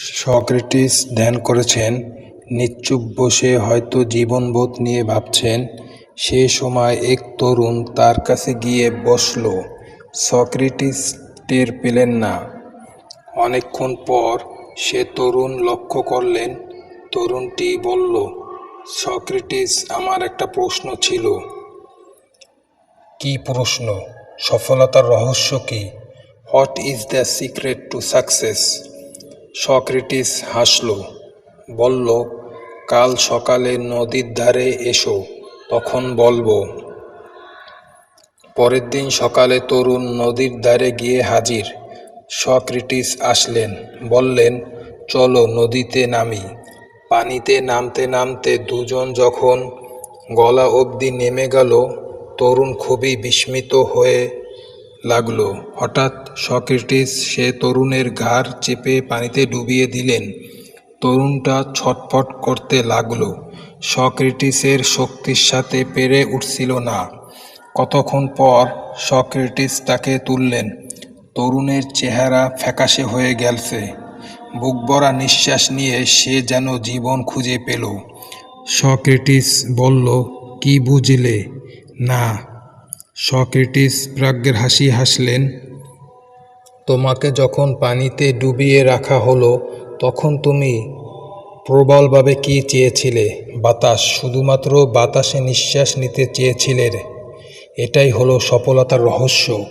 Socrates ধ্যান করেছেন নিশ্চুপ বসে হয়তো জীবনবোধ নিয়ে ভাবছেন, সে সময় এক তরুণ তার কাছে গিয়ে বসল, সক্রেটিস টের পেলেন না। অনেকক্ষণ পর সে তরুণ লক্ষ্য করলেন, তরুণটি বলল, সক্রেটিস, আমার একটা প্রশ্ন ছিল। কি প্রশ্ন? সফলতার রহস্য কি? What is the secret to success Socrates হাসল, বলল, কাল সকালে নদীর ধারে এসো, তখন বলব, পরের দিন সকালে তরুণ নদীর ধারে গিয়ে হাজির। সক্রেটিস আসলেন, বললেন, চলো নদীতে নামি। পানিতে নামতে নামতে দুজন যখন গলা অবধি নেমে গেল, তরুণ খুবই বিস্মিত হয়ে লাগল। হঠাৎ সক্রেটিস সে তরুণের ঘাড় চেপে পানিতে ডুবিয়ে দিলেন। তরুণটা ছটফট করতে লাগল। সক্রেটিসের শক্তির সাথে পেরে উঠছিল না। কতক্ষণ পর সক্রেটিস তাকে তুললেন। তরুণের চেহারা ফ্যাকাশে হয়ে গেলছে। বুকবরা নিঃশ্বাস নিয়ে সে যেন জীবন খুঁজে পেল। সক্রেটিস বলল, কি বুঝলে? না সক্রেটিস প্রাজ্ঞের হাসি হাসলেন, তোমাকে যখন পানিতে ডুবিয়ে রাখা হলো, তখন তুমি প্রবলভাবে কি চেয়েছিলে? বাতাস, শুধুমাত্র বাতাসে নিঃশ্বাস নিতে চেয়েছিলে এটাই হলো সফলতার রহস্য।